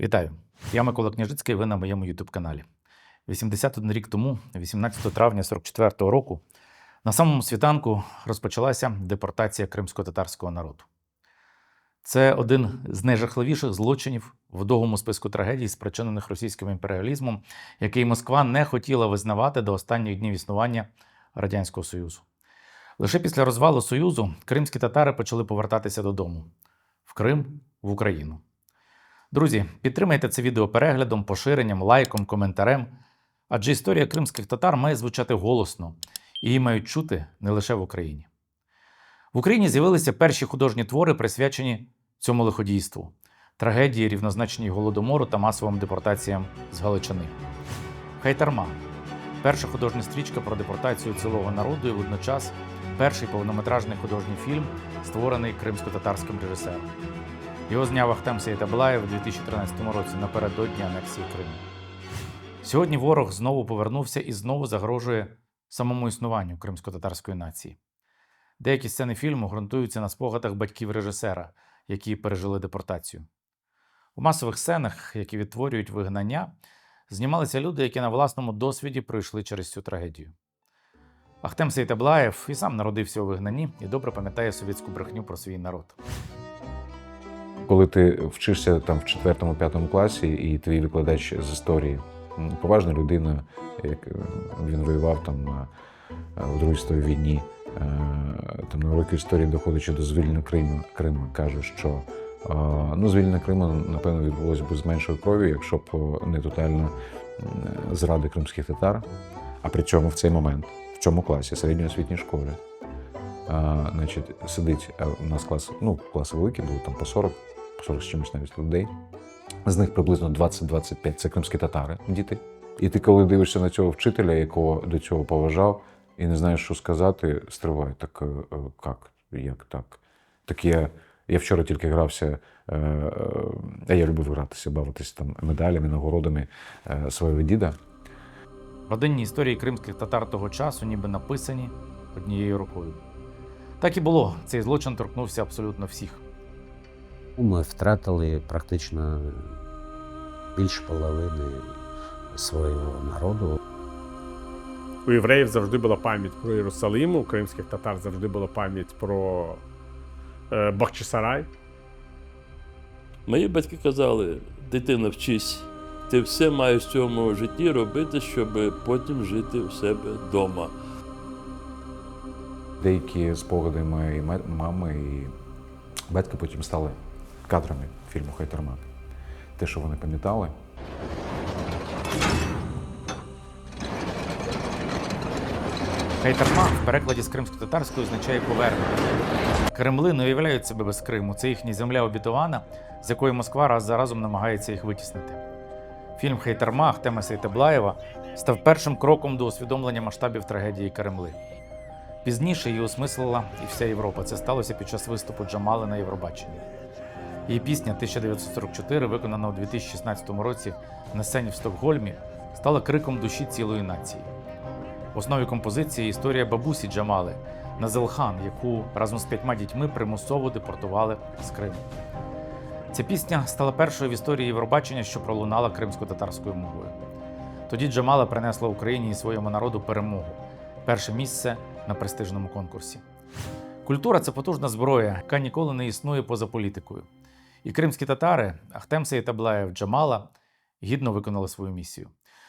Вітаю! Я Микола Княжицький, ви на моєму youtube каналі. 81 рік тому, 18 травня 44-го року, на самому світанку розпочалася депортація кримсько-татарського народу. Це один з найжахливіших злочинів в довгому списку трагедій, спричинених російським імперіалізмом, який Москва не хотіла визнавати до останніх днів існування Радянського Союзу. Лише після розвалу Союзу кримські татари почали повертатися додому в Крим, в Україну. Друзі, підтримайте це відео переглядом, поширенням, лайком, коментарем. Адже історія кримських татар має звучати голосно і її мають чути не лише в Україні. В Україні з'явилися перші художні твори, присвячені цьому лиходійству, трагедії, рівнозначній голодомору та масовим депортаціям з Галичини. Хайтарма перша художня стрічка про депортацію цілого народу і водночас перший повнометражний художній фільм, створений кримсько-татарським режисером. Його зняв Ахтем Сейтаблаєв у 2013 році напередодні анексії Криму. Сьогодні ворог знову повернувся і знову загрожує самому існуванню кримсько-татарської нації. Деякі сцени фільму ґрунтуються на спогадах батьків режисера, які пережили депортацію. У масових сценах, які відтворюють вигнання, знімалися люди, які на власному досвіді пройшли через цю трагедію. Ахтем Сейтаблаєв і сам народився у вигнанні і добре пам'ятає совєтську брехню про свій народ. Коли ти вчишся там в четвертому п'ятому класі, і твій викладач з історії, поважна людина, як е, він воював там на е, Другій світовій війні, е, там на уроки історії, доходячи до звільнення Криму, Криму каже, що ну, звільнення Криму, напевно, відбулося б з меншою кров'ю, якщо б не тотальна м, зрада кримських татар. А при цьому в цей момент, в цьому класі, середньої освітній школі, а, значить, сидить, а у нас клас, ну, класи великі, було там по 40, по 40 з чимось навіть людей. З них приблизно 20-25 це кримські татари, діти. І ти, коли дивишся на цього вчителя, якого до цього поважав, і не знаєш, що сказати, стривай, так е, е, як? Як так? Так я, я вчора тільки грався, е, е, а я любив гратися, бавитися там медалями, нагородами свого діда. Родинні історії кримських татар того часу ніби написані однією рукою. Так і було. Цей злочин торкнувся абсолютно всіх. Ми втратили практично більше половини свого народу. У євреїв завжди була пам'ять про Єрусалим, у кримських татар завжди була пам'ять про е, Бахчисарай. Мої батьки казали, дитина вчись, ти все маєш в цьому житті робити, щоб потім жити у себе вдома. Деякі спогади моєї мами і батька потім стали кадрами фільму Хайтермат. Те, що вони пам'ятали. Хайтарма в перекладі з кримсько-татарської означає повернення. Кремли не уявляють себе без Криму. Це їхня земля обітована, з якої Москва раз за разом намагається їх витіснити. Фільм Хейтарма Ахтема Сейтаблаєва став першим кроком до усвідомлення масштабів трагедії Кремли. Пізніше її осмислила і вся Європа. Це сталося під час виступу Джамали на Євробаченні. Її пісня 1944, виконана у 2016 році на сцені в Стокгольмі, стала криком душі цілої нації. В основі композиції історія бабусі Джамали Назелхан, яку разом з п'ятьма дітьми примусово депортували з Криму. Ця пісня стала першою в історії Євробачення, що пролунала кримсько-татарською мовою. Тоді Джамала принесла Україні і своєму народу перемогу, перше місце на престижному конкурсі. Культура це потужна зброя, яка ніколи не існує поза політикою. І кримські татари Ахтем Сейтаблаєв Джамала гідно виконали свою місію.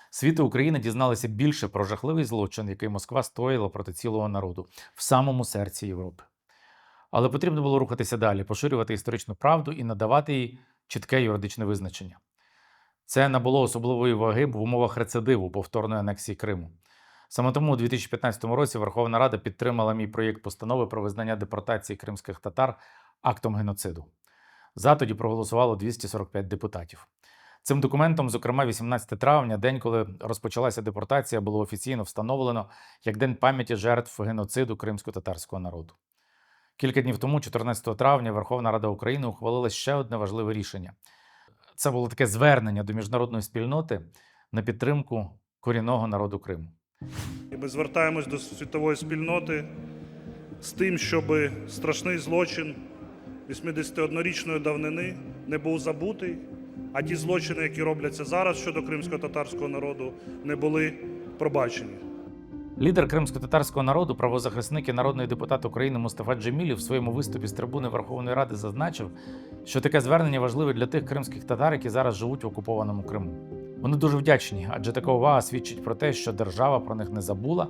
Світи України дізналися більше про жахливий злочин, який Москва стоїла проти цілого народу в самому серці Європи. Але потрібно було рухатися далі, поширювати історичну правду і надавати їй чітке юридичне визначення. Це набуло особливої ваги в умовах рецидиву повторної анексії Криму. Саме тому у 2015 році Верховна Рада підтримала мій проєкт постанови про визнання депортації кримських татар актом геноциду. За тоді проголосувало 245 депутатів. Цим документом, зокрема, 18 травня, день, коли розпочалася депортація, було офіційно встановлено як День пам'яті жертв геноциду кримсько-татарського народу. Кілька днів тому, 14 травня, Верховна Рада України ухвалила ще одне важливе рішення. Це було таке звернення до міжнародної спільноти на підтримку корінного народу Криму. Ми звертаємось до світової спільноти з тим, щоб страшний злочин 81-річної давнини не був забутий, а ті злочини, які робляться зараз щодо кримсько-татарського народу, не були пробачені. Лідер кримсько-татарського народу, правозахисник і народний депутат України Мустафа Джемілів в своєму виступі з трибуни Верховної Ради зазначив, що таке звернення важливе для тих кримських татар, які зараз живуть в окупованому Криму. Вони дуже вдячні, адже така увага свідчить про те, що держава про них не забула,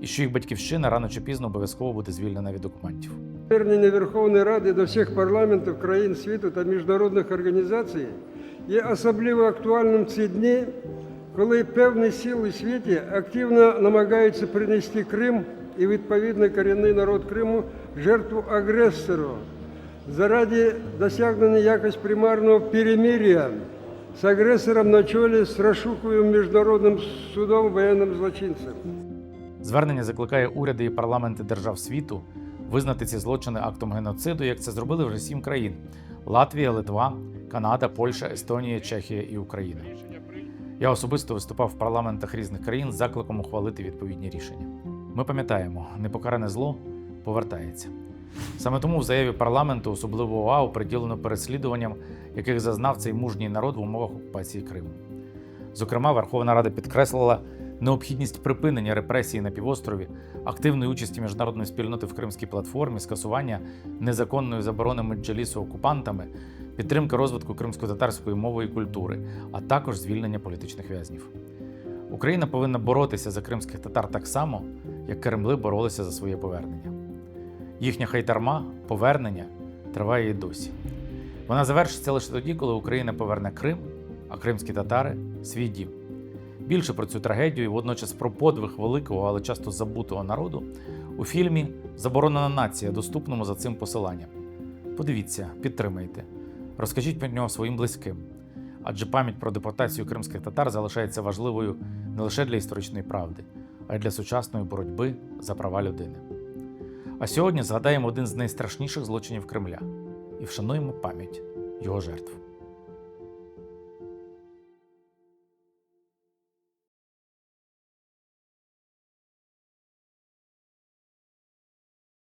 і що їх батьківщина рано чи пізно обов'язково буде звільнена від окупантів. Звернення Верховної Ради до всіх парламентів країн світу та міжнародних організацій є особливо актуальним ці дні, коли певні сили світі активно намагаються принести Крим і відповідно корінний народ Криму жертву агресору заради досягнення якось примарного перемир'я з агресором на чолі з розшукуєм міжнародним судом воєнним злочинцем. Звернення закликає уряди і парламенти держав світу визнати ці злочини актом геноциду, як це зробили вже сім країн: Латвія, Литва, Канада, Польща, Естонія, Чехія і Україна. Я особисто виступав в парламентах різних країн з закликом ухвалити відповідні рішення. Ми пам'ятаємо, непокаране зло повертається. Саме тому в заяві парламенту особливу увагу приділено переслідуванням, яких зазнав цей мужній народ в умовах окупації Криму. Зокрема, Верховна Рада підкреслила необхідність припинення репресій на півострові, активної участі міжнародної спільноти в Кримській платформі, скасування незаконної заборони меджлісу окупантами, підтримка розвитку кримсько-татарської мови і культури, а також звільнення політичних в'язнів. Україна повинна боротися за кримських татар так само, як Кремли боролися за своє повернення. Їхня хайтарма, повернення триває і досі. Вона завершиться лише тоді, коли Україна поверне Крим, а кримські татари свій дім. Більше про цю трагедію водночас про подвиг великого, але часто забутого народу у фільмі Заборонена нація, доступному за цим посиланням. Подивіться, підтримайте, розкажіть про нього своїм близьким. Адже пам'ять про депортацію кримських татар залишається важливою не лише для історичної правди, а й для сучасної боротьби за права людини. А сьогодні згадаємо один з найстрашніших злочинів Кремля і вшануємо пам'ять його жертв.